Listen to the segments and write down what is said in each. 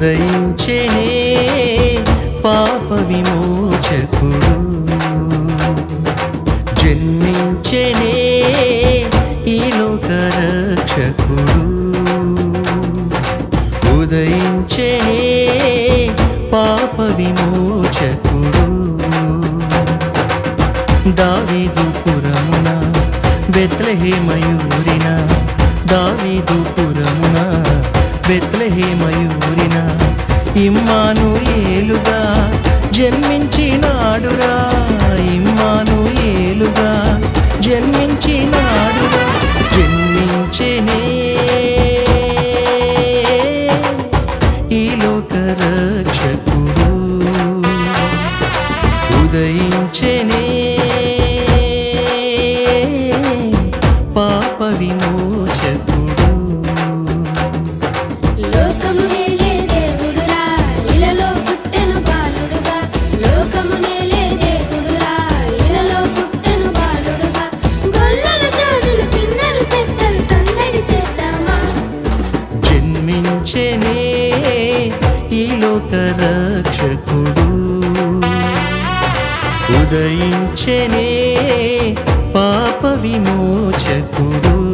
జన్మించెనే పాప విమోచకుడు. జన్మించేనే ఈ లోక రక్షకుడు. ఉదయించేనే పాప విమోచకుడు. దావిదుపురమున బెత్లహేమయూరిన దావీదు పురమున ఇమ్మాను ఏలుగా జన్మించినాడురా ఇమ్మాను ఏలుగా జన్మించినాడురా. లోక రక్షకుడు. ఉదయించనే పాప విమోచకుడు.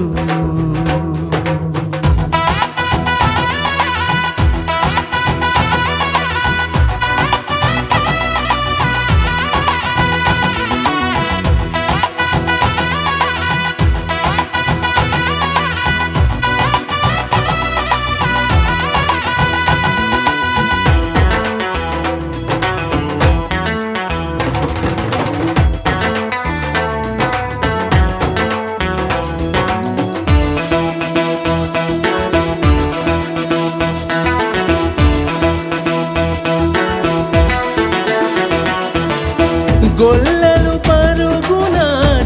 పరుగున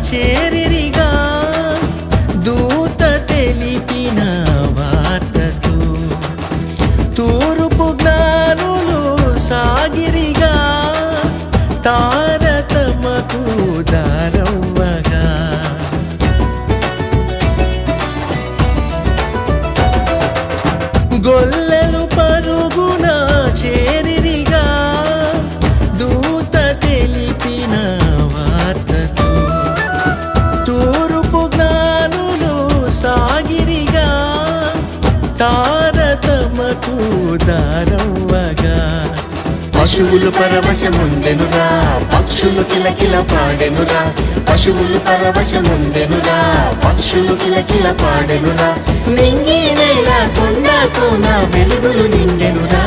చేరిరిగా? దూత తెలిపిన వార్తతో తూర్పు జ్ఞానులు సాగిరిగా తారతమకు దారవ్వగా. గొల్లలు పశువులు పరవశముందెనురా. పక్షులు కిలకిల పాడెనురా. పశువులు పరవశముందెనురా. పక్షులు కిలకిల పాడెనురా. నింగి నేల కొండ కోన వెలుగులు నిండెనురా.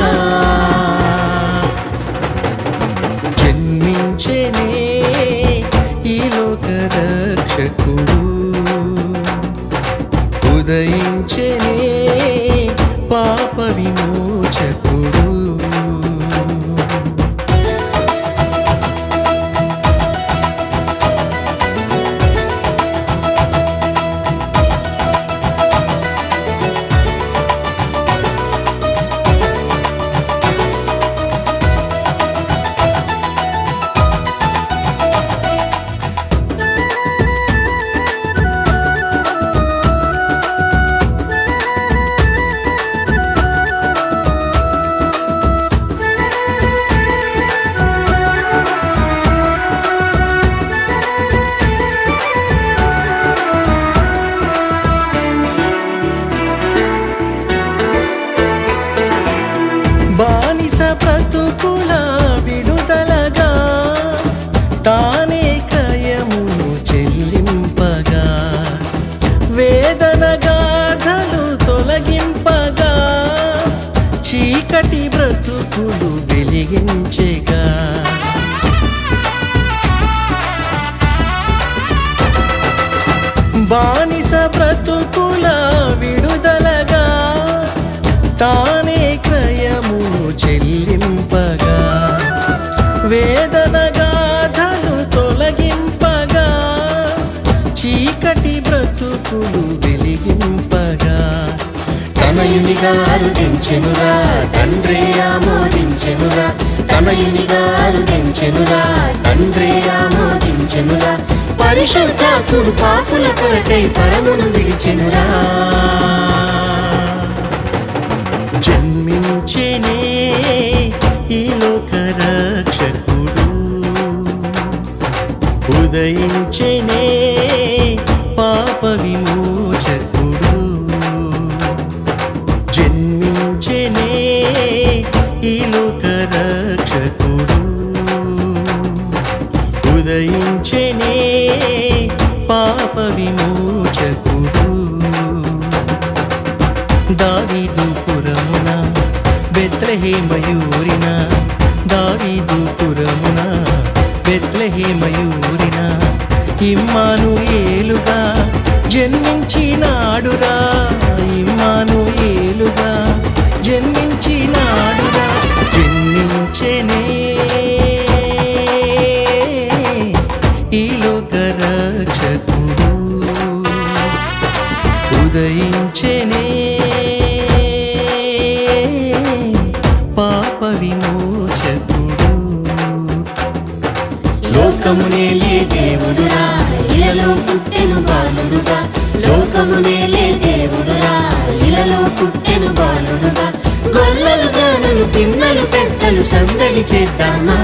జన్మించేనే ఈ లోక రక్షకుడు. వెలిగించెగా బానిస బ్రతుకుల విడుదలగా తానే క్రయము చెల్లింపగా. వేదన గాథలు తొలగింపగా చీకటి బ్రతుకులు తనయునిగారు దించెనురా తండ్రి ఆమోదించెనురా తనయునిగారు దించెనురా తండ్రి ఆమోదించెనురా పరిశుద్ధాత్ముడు పాపుల కొరకై పరమును విడిచెనురా. జన్మించినే ఈ లోక రక్షకుడు ఉదయం చెప్పుడు దావీదు పురమున బెత్లహేమయూరిన దావీదు పురమున బెత్లహేమయూరిన ఇమ్మాను ఏలు ఉదయించెనే. పాప విమోచకుడు. లోకమునేలే దేవుడురా ఇలలో పుట్టెను బాలుడుగా. లోకమునేలే దేవుడురా ఇలలో పుట్టెను బాలుడుగా. గొల్లలు ప్రాణులు పిన్నలు పెద్దలు సందడి చేద్దామా?